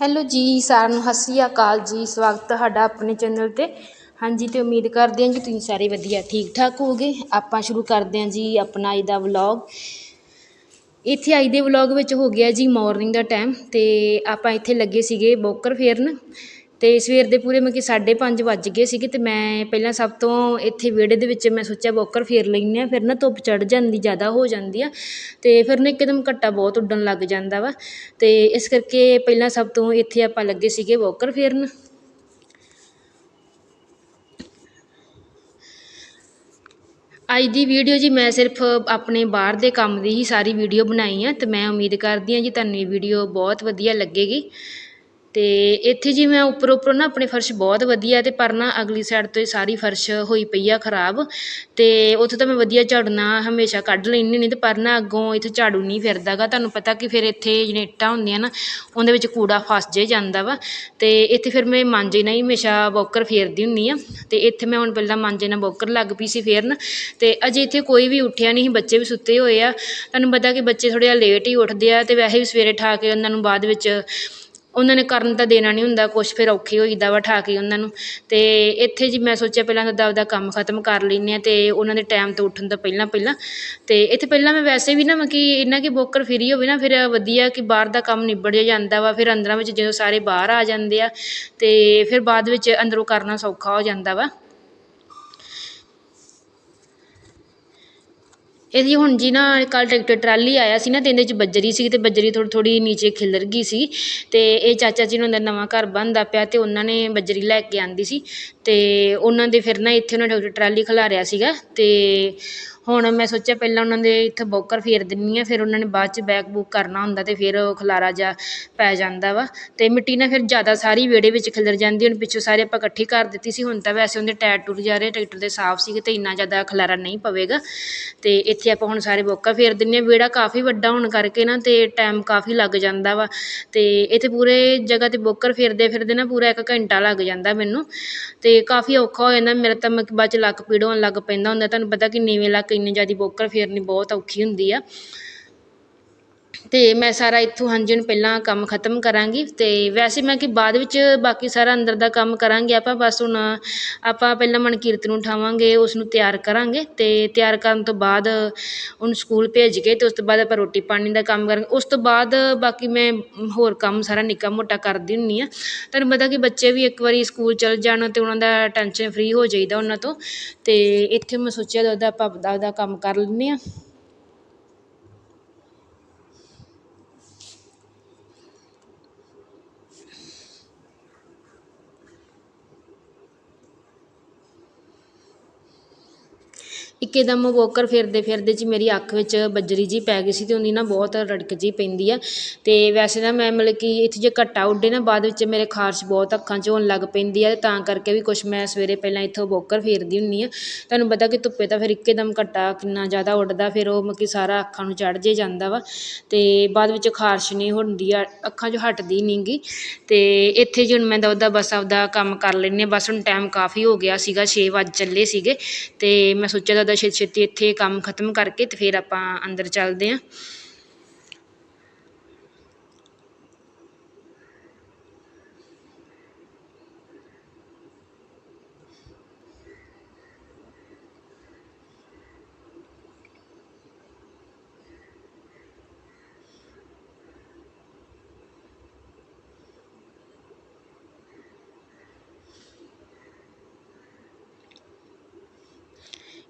Hello ਜੀ, ਸਾਰਿਆਂ ਨੂੰ ਸਤਿ ਸ਼੍ਰੀ ਅਕਾਲ ਜੀ, ਸਵਾਗਤ ਤੁਹਾਡਾ ਆਪਣੇ ਚੈਨਲ 'ਤੇ। ਹਾਂਜੀ, ਤੇ ਉਮੀਦ ਕਰਦੇ ਹਾਂ ਜੀ ਤੁਸੀਂ ਸਾਰੇ ਵਧੀਆ ਠੀਕ ਠਾਕ ਹੋਗੇ ਆਪਾਂ ਸ਼ੁਰੂ ਕਰਦੇ ਹਾਂ ਜੀ ਆਪਣਾ ਅੱਜ ਦਾ ਵਲੌਗ। ਇੱਥੇ ਅੱਜ ਦੇ ਵਲੌਗ ਵਿੱਚ ਹੋ ਗਿਆ ਜੀ ਮਾਰਨਿੰਗ ਦਾ ਟਾਈਮ ਤੇ ਆਪਾਂ ਇੱਥੇ ਲੱਗੇ ਸੀਗੇ ਬੋਕਰ ਫੇਰਨ। ਅਤੇ ਸਵੇਰ ਦੇ ਪੂਰੇ ਮਤਲਬ ਕਿ ਸਾਢੇ ਪੰਜ ਵੱਜ ਗਏ ਸੀਗੇ ਅਤੇ ਮੈਂ ਪਹਿਲਾਂ ਸਭ ਤੋਂ ਇੱਥੇ ਵਿਹੜੇ ਦੇ ਵਿੱਚ ਮੈਂ ਸੋਚਿਆ ਵੋਕਰ ਫੇਰ ਲੈਂਦੇ ਹਾਂ, ਫਿਰ ਨਾ ਧੁੱਪ ਚੜ੍ਹ ਜਾਂਦੀ, ਜ਼ਿਆਦਾ ਹੋ ਜਾਂਦੀ ਆ ਅਤੇ ਫਿਰ ਨਾ ਇੱਕਦਮ ਘੱਟਾ ਬਹੁਤ ਉੱਡਣ ਲੱਗ ਜਾਂਦਾ ਵਾ ਅਤੇ ਇਸ ਕਰਕੇ ਪਹਿਲਾਂ ਸਭ ਤੋਂ ਇੱਥੇ ਆਪਾਂ ਲੱਗੇ ਸੀਗੇ ਵੋਕਰ ਫੇਰਨ। ਅੱਜ ਦੀ ਵੀਡੀਓ ਜੀ ਮੈਂ ਸਿਰਫ ਆਪਣੇ ਬਾਹਰ ਦੇ ਕੰਮ ਦੀ ਹੀ ਸਾਰੀ ਵੀਡੀਓ ਬਣਾਈ ਆ ਅਤੇ ਮੈਂ ਉਮੀਦ ਕਰਦੀ ਹਾਂ ਜੀ ਤੁਹਾਨੂੰ ਇਹ ਵੀਡੀਓ ਬਹੁਤ ਵਧੀਆ ਲੱਗੇਗੀ। ਅਤੇ ਇੱਥੇ ਜੀ ਮੈਂ ਉੱਪਰੋਂ ਉੱਪਰੋਂ ਨਾ ਆਪਣੇ ਫਰਸ਼ ਬਹੁਤ ਵਧੀਆ ਅਤੇ ਪਰ ਨਾ ਅਗਲੀ ਸਾਈਡ ਤੋਂ ਸਾਰੀ ਫਰਸ਼ ਹੋਈ ਪਈ ਆ ਖਰਾਬ ਅਤੇ ਉੱਥੇ ਤਾਂ ਮੈਂ ਵਧੀਆ ਝਾੜੂ ਨਾਲ ਹਮੇਸ਼ਾ ਕੱਢ ਲੈਂਦੀ ਹੁੰਦੀ ਅਤੇ ਪਰ ਨਾ ਅੱਗੋਂ ਇੱਥੇ ਝਾੜੂ ਨਹੀਂ ਫਿਰਦਾ ਗਾ। ਤੁਹਾਨੂੰ ਪਤਾ ਕਿ ਫਿਰ ਇੱਥੇ ਜਿਹੜੀਆਂ ਇੱਟਾਂ ਹੁੰਦੀਆਂ ਨਾ, ਉਹਦੇ ਵਿੱਚ ਕੂੜਾ ਫਸ ਜੇ ਜਾਂਦਾ ਵਾ ਅਤੇ ਇੱਥੇ ਫਿਰ ਮੈਂ ਮਾਂਜੇ ਨਾਲ ਹੀ ਹਮੇਸ਼ਾ ਬੋਕਰ ਫੇਰਦੀ ਹੁੰਦੀ ਆ ਅਤੇ ਇੱਥੇ ਮੈਂ ਹੁਣ ਪਹਿਲਾਂ ਮਾਂਜੇ ਨਾਲ ਬੋਕਰ ਲੱਗ ਪਈ ਸੀ ਫੇਰਨ ਅਤੇ ਅਜੇ ਇੱਥੇ ਕੋਈ ਵੀ ਉੱਠਿਆ ਨਹੀਂ, ਬੱਚੇ ਵੀ ਸੁੱਤੇ ਹੋਏ ਆ। ਤੁਹਾਨੂੰ ਪਤਾ ਕਿ ਬੱਚੇ ਥੋੜ੍ਹਾ ਜਿਹਾ ਲੇਟ ਹੀ ਉੱਠਦੇ ਆ ਅਤੇ ਵੈਸੇ ਵੀ ਸਵੇਰੇ ਠਾ ਕੇ ਉਹਨਾਂ ਨੂੰ ਬਾਅਦ ਵਿੱਚ ਉਹਨਾਂ ਨੇ ਕਰਨ ਤਾਂ ਦੇਣਾ ਨਹੀਂ ਹੁੰਦਾ, ਕੁਛ ਫਿਰ ਔਖੇ ਹੋਈਦਾ ਵਾ ਠਾ ਕੇ ਉਹਨਾਂ ਨੂੰ। ਅਤੇ ਇੱਥੇ ਜੀ ਮੈਂ ਸੋਚਿਆ ਪਹਿਲਾਂ ਤਾਂ ਆਪਦਾ ਕੰਮ ਖਤਮ ਕਰ ਲੈਂਦੇ ਹਾਂ ਅਤੇ ਉਹਨਾਂ ਦੇ ਟਾਈਮ ਤੋਂ ਉੱਠਣ ਤੋਂ ਪਹਿਲਾਂ ਪਹਿਲਾਂ। ਅਤੇ ਇੱਥੇ ਪਹਿਲਾਂ ਮੈਂ ਵੈਸੇ ਵੀ ਨਾ ਮੈਂ ਕਿ ਇੰਨਾ ਕਿ ਬੋਕਰ ਫਰੀ ਹੋਵੇ ਨਾ, ਫਿਰ ਵਧੀਆ ਕਿ ਬਾਹਰ ਦਾ ਕੰਮ ਨਿਬੜ ਜਾਂਦਾ ਵਾ, ਫਿਰ ਅੰਦਰਾਂ ਵਿੱਚ ਜਦੋਂ ਸਾਰੇ ਬਾਹਰ ਆ ਜਾਂਦੇ ਆ ਅਤੇ ਫਿਰ ਬਾਅਦ ਵਿੱਚ ਅੰਦਰੋਂ ਕਰਨਾ ਸੌਖਾ ਹੋ ਜਾਂਦਾ ਵਾ। ਇਹਦੀ ਹੁਣ ਜੀ ਨਾ ਕੱਲ੍ਹ ਟਰੈਕਟਰ ਟਰਾਲੀ ਆਇਆ ਸੀ ਨਾ ਅਤੇ ਇਹਦੇ 'ਚ ਬੱਜਰੀ ਸੀ ਅਤੇ ਬੱਜਰੀ ਥੋੜ੍ਹੀ ਥੋੜ੍ਹੀ ਨੀਚੇ ਖਿਲਰ ਗਈ ਸੀ ਅਤੇ ਇਹ ਚਾਚਾ ਜੀ ਨੂੰ ਦਾ ਨਵਾਂ ਘਰ ਬਣਦਾ ਪਿਆ ਅਤੇ ਉਹਨਾਂ ਨੇ ਬੱਜਰੀ ਲੈ ਕੇ ਆਉਂਦੀ ਸੀ ਅਤੇ ਉਹਨਾਂ ਦੇ ਫਿਰ ਨਾ ਇੱਥੇ ਉਹਨਾਂ ਟਰੈਕਟਰ ਟਰਾਲੀ ਖਿਲਾਰਿਆ ਸੀਗਾ ਅਤੇ ਹੁਣ ਮੈਂ ਸੋਚਿਆ ਪਹਿਲਾਂ ਉਹਨਾਂ ਦੇ ਇੱਥੇ ਬੋਕਰ ਫੇਰ ਦਿੰਦੀ ਹਾਂ ਫਿਰ ਉਹਨਾਂ ਨੇ ਬਾਅਦ 'ਚ ਬੈਕ ਬੂਕ ਕਰਨਾ ਹੁੰਦਾ ਅਤੇ ਫਿਰ ਉਹ ਖਿਲਾਰਾ ਜਿਹਾ ਪੈ ਜਾਂਦਾ ਵਾ ਅਤੇ ਮਿੱਟੀ ਨਾ ਫਿਰ ਜ਼ਿਆਦਾ ਸਾਰੀ ਵਿਹੜੇ ਵਿੱਚ ਖਿਲਰ ਜਾਂਦੀ, ਹੁਣ ਪਿੱਛੋਂ ਸਾਰੇ ਆਪਾਂ ਇਕੱਠੀ ਕਰ ਦਿੱਤੀ ਸੀ, ਹੁਣ ਤਾਂ ਵੈਸੇ ਉਹਦੇ ਟਾਇਰ ਟੁਰ ਜਾ ਰਹੇ, ਟਰੈਕਟਰ ਦੇ ਸਾਫ਼ ਸੀਗੇ ਅਤੇ ਇੰਨਾ ਜ਼ਿਆਦਾ ਖਲਾਰਾ ਨਹੀਂ ਪਵੇਗਾ ਅਤੇ ਇੱਥੇ ਆਪਾਂ ਹੁਣ ਸਾਰੇ ਬੋਕਰ ਫੇਰ ਦਿੰਦੇ ਹਾਂ ਵਿਹੜਾ ਕਾਫੀ ਵੱਡਾ ਹੋਣ ਕਰਕੇ ਨਾ ਅਤੇ ਟਾਈਮ ਕਾਫੀ ਲੱਗ ਜਾਂਦਾ ਵਾ ਅਤੇ ਇੱਥੇ ਪੂਰੇ ਜਗ੍ਹਾ 'ਤੇ ਬੋਕਰ ਫੇਰਦੇ ਫਿਰਦੇ ਨਾ ਪੂਰਾ ਇੱਕ ਘੰਟਾ ਲੱਗ ਜਾਂਦਾ ਮੈਨੂੰ ਅਤੇ ਅਤੇ ਕਾਫੀ ਔਖਾ ਹੋ ਜਾਂਦਾ, ਮੇਰਾ ਤਾਂ ਮਤਲਬ ਬਾਅਦ 'ਚ ਲੱਕ ਪੀੜ ਹੋਣ ਲੱਗ ਪੈਂਦਾ ਹੁੰਦਾ, ਤੁਹਾਨੂੰ ਪਤਾ ਕਿ ਨੀਵੇਂ ਲੱਕ ਇੰਨੀ ਜ਼ਿਆਦਾ ਬੋਕਰ ਫੇਰਨੀ ਬਹੁਤ ਔਖੀ ਹੁੰਦੀ ਆ। ਅਤੇ ਮੈਂ ਸਾਰਾ ਇੱਥੋਂ ਹਾਂਜੀ ਹੁਣ ਪਹਿਲਾਂ ਕੰਮ ਖਤਮ ਕਰਾਂਗੀ ਅਤੇ ਵੈਸੇ ਮੈਂ ਕਿ ਬਾਅਦ ਵਿੱਚ ਬਾਕੀ ਸਾਰਾ ਅੰਦਰ ਦਾ ਕੰਮ ਕਰਾਂਗੇ ਆਪਾਂ, ਬਸ ਹੁਣ ਆਪਾਂ ਪਹਿਲਾਂ ਮਨਕੀਰਤ ਨੂੰ ਉਠਾਵਾਂਗੇ ਉਸਨੂੰ ਤਿਆਰ ਕਰਾਂਗੇ ਅਤੇ ਤਿਆਰ ਕਰਨ ਤੋਂ ਬਾਅਦ ਉਹਨੂੰ ਸਕੂਲ ਭੇਜ ਕੇ ਅਤੇ ਉਸ ਤੋਂ ਬਾਅਦ ਆਪਾਂ ਰੋਟੀ ਪਾਣੀ ਦਾ ਕੰਮ ਕਰਾਂਗੇ। ਉਸ ਤੋਂ ਬਾਅਦ ਬਾਕੀ ਮੈਂ ਹੋਰ ਕੰਮ ਸਾਰਾ ਨਿੱਕਾ ਮੋਟਾ ਕਰਦੀ ਹੁੰਦੀ ਹਾਂ ਤੁਹਾਨੂੰ ਪਤਾ ਕਿ ਬੱਚੇ ਵੀ ਇੱਕ ਵਾਰੀ ਸਕੂਲ ਚਲ ਜਾਣ ਅਤੇ ਉਹਨਾਂ ਦਾ ਟੈਨਸ਼ਨ ਫਰੀ ਹੋ ਜਾਈਦਾ ਉਹਨਾਂ ਤੋਂ ਅਤੇ ਇੱਥੇ ਮੈਂ ਸੋਚਿਆ ਉਹਦਾ ਆਪਾਂ ਆਪਦਾ ਕੰਮ ਕਰ ਲੈਂਦੇ ਹਾਂ। ਇੱਕਦਮ ਵੋਕਰ ਫੇਰਦੇ ਫਿਰਦੇ ਜੀ ਮੇਰੀ ਅੱਖ ਵਿੱਚ ਬੱਜਰੀ ਜਿਹੀ ਪੈ ਗਈ ਸੀ ਅਤੇ ਉਹਦੀ ਨਾ ਬਹੁਤ ਰੜਕ ਜਿਹੀ ਪੈਂਦੀ ਆ। ਅਤੇ ਵੈਸੇ ਨਾ ਮੈਂ ਮਤਲਬ ਕਿ ਇੱਥੇ ਜੇ ਘੱਟਾ ਉੱਡੇ ਨਾ ਬਾਅਦ ਵਿੱਚ ਮੇਰੇ ਖਾਰਸ਼ ਬਹੁਤ ਅੱਖਾਂ 'ਚ ਹੋਣ ਲੱਗ ਪੈਂਦੀ ਆ ਤਾਂ ਕਰਕੇ ਵੀ ਕੁਛ ਮੈਂ ਸਵੇਰੇ ਪਹਿਲਾਂ ਇੱਥੋਂ ਵੋਕਰ ਫੇਰਦੀ ਹੁੰਦੀ ਹਾਂ ਤੁਹਾਨੂੰ ਪਤਾ ਕਿ ਧੁੱਪੇ ਤਾਂ ਫਿਰ ਇੱਕਦਮ ਘੱਟਾ ਕਿੰਨਾ ਜ਼ਿਆਦਾ ਉੱਡਦਾ, ਫਿਰ ਉਹ ਮਤਲਬ ਕਿ ਸਾਰਾ ਅੱਖਾਂ ਨੂੰ ਚੜ੍ਹ ਜੇ ਜਾਂਦਾ ਵਾ। ਅਤੇ ਬਾਅਦ ਵਿੱਚ ਖਾਰਸ਼ ਨਹੀਂ ਹੁੰਦੀ ਆ, ਅੱਖਾਂ 'ਚੋਂ ਹਟਦੀ ਨਹੀਂ ਗੀ। ਅਤੇ ਇੱਥੇ ਜੀ ਹੁਣ ਮੈਂ ਦਾ ਉਹਦਾ ਬਸ ਆਪਦਾ ਕੰਮ ਕਰ ਲੈਂਦੀ ਹਾਂ ਬਸ ਹੁਣ ਟਾਈਮ ਕਾਫੀ ਹੋ ਗਿਆ ਸੀਗਾ, ਛੇ ਵੱਜ ਚੱਲੇ ਸੀਗੇ। ਅਤੇ ਮੈਂ ਸੋਚਿਆ ਦਾ ਛੇਤੀ ਛੇਤੀ ਇੱਥੇ ਕੰਮ ਖਤਮ ਕਰਕੇ ਅਤੇ ਫਿਰ ਆਪਾਂ ਅੰਦਰ ਚੱਲਦੇ ਹਾਂ।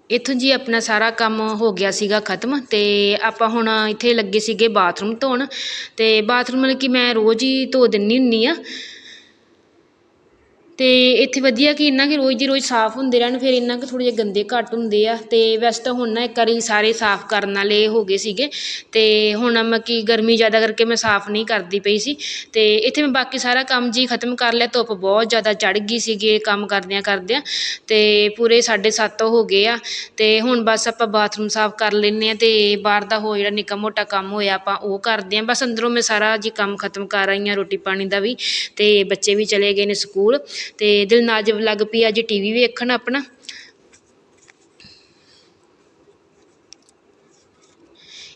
ਇੱਥੋਂ ਜੀ ਆਪਣਾ ਸਾਰਾ ਕੰਮ ਹੋ ਗਿਆ ਸੀਗਾ ਖਤਮ ਅਤੇ ਆਪਾਂ ਹੁਣ ਇੱਥੇ ਲੱਗੇ ਸੀਗੇ ਬਾਥਰੂਮ ਧੋਣ ਅਤੇ ਬਾਥਰੂਮ ਮਤਲਬ ਕਿ ਮੈਂ ਰੋਜ਼ ਹੀ ਧੋ ਦਿੰਦੀ ਹੁੰਦੀ ਹਾਂ ਅਤੇ ਇੱਥੇ ਵਧੀਆ ਕਿ ਇੰਨਾ ਕਿ ਰੋਜ਼ ਦੀ ਰੋਜ਼ ਸਾਫ਼ ਹੁੰਦੇ ਰਹਿਣ, ਫਿਰ ਇੰਨਾ ਕੁ ਥੋੜ੍ਹੇ ਜਿਹੇ ਗੰਦੇ ਘੱਟ ਹੁੰਦੇ ਆ ਅਤੇ ਵੈਸੇ ਤਾਂ ਹੁਣ ਨਾ ਇੱਕ ਵਾਰੀ ਸਾਰੇ ਸਾਫ਼ ਕਰਨ ਵਾਲੇ ਹੋ ਗਏ ਸੀਗੇ ਅਤੇ ਹੁਣ ਮੈਂ ਕਿ ਗਰਮੀ ਜ਼ਿਆਦਾ ਕਰਕੇ ਮੈਂ ਸਾਫ਼ ਨਹੀਂ ਕਰਦੀ ਪਈ ਸੀ ਅਤੇ ਇੱਥੇ ਮੈਂ ਬਾਕੀ ਸਾਰਾ ਕੰਮ ਜੀ ਖਤਮ ਕਰ ਲਿਆ, ਧੁੱਪ ਬਹੁਤ ਜ਼ਿਆਦਾ ਚੜ੍ਹ ਗਈ ਸੀਗੀ ਕੰਮ ਕਰਦਿਆਂ ਕਰਦਿਆਂ ਅਤੇ ਪੂਰੇ ਸਾਢੇ ਸੱਤ ਹੋ ਗਏ ਆ ਅਤੇ ਹੁਣ ਬਸ ਆਪਾਂ ਬਾਥਰੂਮ ਸਾਫ਼ ਕਰ ਲੈਂਦੇ ਹਾਂ ਅਤੇ ਬਾਹਰ ਦਾ ਹੋ ਜਿਹੜਾ ਨਿੱਕਾ ਮੋਟਾ ਕੰਮ ਹੋਇਆ ਆਪਾਂ ਉਹ ਕਰਦੇ ਹਾਂ ਬਸ ਅੰਦਰੋਂ ਮੈਂ ਸਾਰਾ ਜੀ ਕੰਮ ਖਤਮ ਕਰ ਆਈ ਹਾਂ ਰੋਟੀ ਪਾਣੀ ਦਾ ਵੀ ਅਤੇ ਬੱਚੇ ਵੀ ਚਲੇ ਗਏ ਨੇ ਸਕੂਲ ਤੇ ਦਿਲਨਾਜ ਲੱਗ ਪਈ ਅੱਜ ਟੀ ਵੀ ਵੇਖਣ ਆਪਣਾ।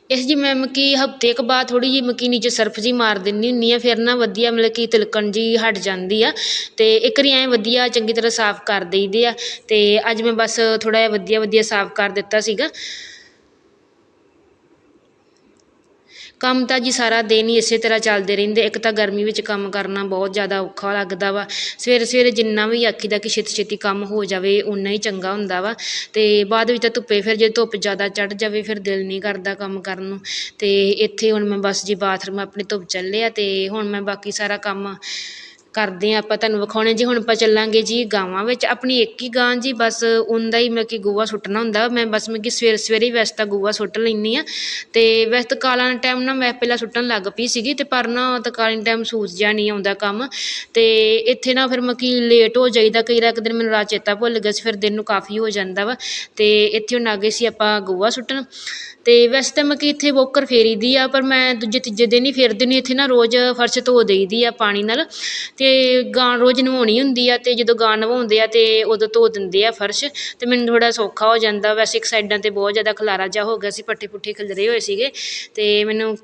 ਇਸ ਜੀ ਮੈਂ ਮਤਲਬ ਕਿ ਹਫ਼ਤੇ ਕੁ ਬਾਅਦ ਥੋੜ੍ਹੀ ਜਿਹੀ ਮਤਲਬ ਕਿ ਨੀਚੇ ਸਰਫ ਜਿਹੀ ਮਾਰ ਦਿੰਦੀ ਹੁੰਦੀ ਹਾਂ, ਫਿਰ ਨਾ ਵਧੀਆ ਮਤਲਬ ਕਿ ਤਿਲਕਣ ਜਿਹੀ ਹਟ ਜਾਂਦੀ ਆ। ਅਤੇ ਇੱਕ ਰੀ ਐਂ ਵਧੀਆ ਚੰਗੀ ਤਰ੍ਹਾਂ ਸਾਫ਼ ਕਰ ਦੇਈਦੇ ਆ। ਅਤੇ ਅੱਜ ਮੈਂ ਬਸ ਥੋੜ੍ਹਾ ਜਿਹਾ ਵਧੀਆ ਵਧੀਆ ਸਾਫ਼ ਕਰ ਦਿੱਤਾ ਸੀਗਾ। ਕੰਮ ਤਾਂ ਜੀ ਸਾਰਾ ਦਿਨ ਹੀ ਇਸੇ ਤਰ੍ਹਾਂ ਚੱਲਦੇ ਰਹਿੰਦੇ, ਇੱਕ ਤਾਂ ਗਰਮੀ ਵਿੱਚ ਕੰਮ ਕਰਨਾ ਬਹੁਤ ਜ਼ਿਆਦਾ ਔਖਾ ਲੱਗਦਾ ਵਾ, ਸਵੇਰੇ ਸਵੇਰੇ ਜਿੰਨਾ ਵੀ ਆਖੀਦਾ ਕਿ ਛੇਤੀ ਛੇਤੀ ਕੰਮ ਹੋ ਜਾਵੇ ਉਨਾ ਹੀ ਚੰਗਾ ਹੁੰਦਾ ਵਾ ਅਤੇ ਬਾਅਦ ਵਿੱਚ ਤਾਂ ਧੁੱਪੇ ਫਿਰ ਜੇ ਧੁੱਪ ਜ਼ਿਆਦਾ ਚੜ੍ਹ ਜਾਵੇ ਫਿਰ ਦਿਲ ਨਹੀਂ ਕਰਦਾ ਕੰਮ ਕਰਨ ਨੂੰ ਅਤੇ ਇੱਥੇ ਹੁਣ ਮੈਂ ਬਸ ਜੀ ਬਾਥਰੂਮ ਆਪਣੇ ਧੁੱਪ ਚੱਲੇ ਆ ਅਤੇ ਹੁਣ ਮੈਂ ਬਾਕੀ ਸਾਰਾ ਕੰਮ ਕਰਦੇ ਹਾਂ ਆਪਾਂ ਤੁਹਾਨੂੰ ਵਿਖਾਉਣੇ। ਜੀ ਹੁਣ ਆਪਾਂ ਚੱਲਾਂਗੇ ਜੀ ਗਾਵਾਂ ਵਿੱਚ, ਆਪਣੀ ਇੱਕ ਹੀ ਗਾਂ ਜੀ, ਬਸ ਉਹਦਾ ਹੀ ਮੈਂ ਕਿ ਗੋਹਾ ਸੁੱਟਣਾ ਹੁੰਦਾ ਮੈਂ ਬਸ ਮੈਂ ਕਿ ਸਵੇਰੇ ਸਵੇਰੇ ਹੀ ਵੈਸੇ ਤਾਂ ਗੋਹਾ ਸੁੱਟ ਲੈਂਦੀ ਹਾਂ। ਅਤੇ ਵੈਸੇ ਤਾਂ ਕਾਲਾਂ ਟਾਈਮ ਨਾ ਮੈਂ ਪਹਿਲਾਂ ਸੁੱਟਣ ਲੱਗ ਪਈ ਸੀਗੀ ਅਤੇ ਪਰ ਨਾ ਤਾਂ ਕਾਲੇ ਟਾਈਮ ਸੂਝ ਜਿਹਾ ਨਹੀਂ ਆਉਂਦਾ ਕੰਮ। ਅਤੇ ਇੱਥੇ ਨਾ ਫਿਰ ਮਤਲਬ ਕਿ ਲੇਟ ਹੋ ਜਾਈਦਾ, ਕਈ ਵਾਰ ਇੱਕ ਦਿਨ ਮੈਨੂੰ ਰਾਤ ਚੇਤਾ ਭੁੱਲ ਗਿਆ ਸੀ, ਫਿਰ ਦਿਨ ਨੂੰ ਕਾਫੀ ਹੋ ਜਾਂਦਾ ਵਾ। ਅਤੇ ਇੱਥੇ ਹੁਣ ਆ ਗਏ ਸੀ ਆਪਾਂ ਗੋਹਾ ਸੁੱਟਣ। ਅਤੇ ਵੈਸੇ ਤਾਂ ਮੈਂ ਕਿ ਇੱਥੇ ਵੋਕਰ ਫੇਰੀ ਦੀ ਆ, ਪਰ ਮੈਂ ਦੂਜੇ ਤੀਜੇ ਦਿਨ ਹੀ ਫੇਰਦੀ ਹੁੰਦੀ ਇੱਥੇ ਨਾ ਰੋਜ਼ ਫਰਸ਼ ਧੋ ਦੇਈਦੀ ਆ ਪਾਣੀ ਨਾਲ ਅਤੇ ਗਾਂ ਰੋਜ਼ ਨਵਾਉਣੀ ਹੁੰਦੀ ਆ ਅਤੇ ਜਦੋਂ ਗਾਂ ਨਵਾਉਂਦੇ ਆ ਅਤੇ ਉਦੋਂ ਧੋ ਦਿੰਦੇ ਆ ਫਰਸ਼ ਅਤੇ ਮੈਨੂੰ ਥੋੜ੍ਹਾ ਸੌਖਾ ਹੋ ਜਾਂਦਾ। ਵੈਸੇ ਇੱਕ ਸਾਈਡਾਂ 'ਤੇ ਬਹੁਤ ਜ਼ਿਆਦਾ ਖਲਾਰਾ ਜਿਹਾ ਹੋ ਗਿਆ ਸੀ, ਪੱਠੇ ਪੁੱਠੇ ਖਿਲਰੇ ਹੋਏ ਸੀਗੇ ਅਤੇ ਮੈਨੂੰ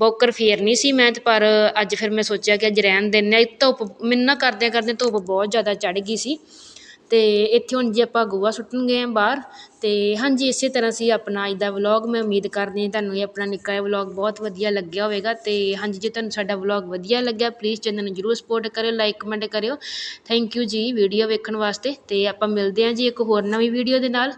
ਬੋਕਰ ਫੇਰਨੀ ਸੀ ਮੈਂ ਤੇ ਪਰ ਅੱਜ ਫਿਰ ਮੈਂ ਸੋਚਿਆ ਕਿ ਅੱਜ ਰਹਿਣ ਦਿੰਦੇ ਹਾਂ ਧੁੱਪ, ਮੈਨੂੰ ਨਾ ਕਰਦਿਆਂ ਕਰਦਿਆਂ ਧੁੱਪ ਬਹੁਤ ਜ਼ਿਆਦਾ ਚੜ੍ਹ ਗਈ ਸੀ। ਅਤੇ ਇੱਥੇ ਹੁਣ ਜੇ ਆਪਾਂ ਗੋਹਾ ਸੁੱਟਣ ਗਏ ਹਾਂ ਬਾਹਰ ਅਤੇ ਹਾਂਜੀ, ਇਸੇ ਤਰ੍ਹਾਂ ਸੀ ਆਪਣਾ ਅੱਜ ਦਾ ਵਲੋਗ ਮੈਂ ਉਮੀਦ ਕਰਦੀ ਹਾਂ ਤੁਹਾਨੂੰ ਇਹ ਆਪਣਾ ਨਿੱਕਾ ਜਿਹਾ ਵਲੋਗ ਬਹੁਤ ਵਧੀਆ ਲੱਗਿਆ ਹੋਵੇਗਾ ਅਤੇ ਹਾਂਜੀ, ਜੇ ਤੁਹਾਨੂੰ ਸਾਡਾ ਵਲੋਗ ਵਧੀਆ ਲੱਗਿਆ ਪਲੀਜ਼ ਚੈਨਲ ਨੂੰ ਜਰੂਰ ਸਪੋਰਟ ਕਰਿਓ ਲਾਈਕ ਕਮੈਂਟ ਕਰਿਓ। ਥੈਂਕ ਯੂ ਜੀ ਵੀਡੀਓ ਵੇਖਣ ਵਾਸਤੇ ਅਤੇ ਆਪਾਂ ਮਿਲਦੇ ਹਾਂ ਜੀ ਇੱਕ ਹੋਰ ਨਵੀਂ ਵੀਡੀਓ ਦੇ ਨਾਲ।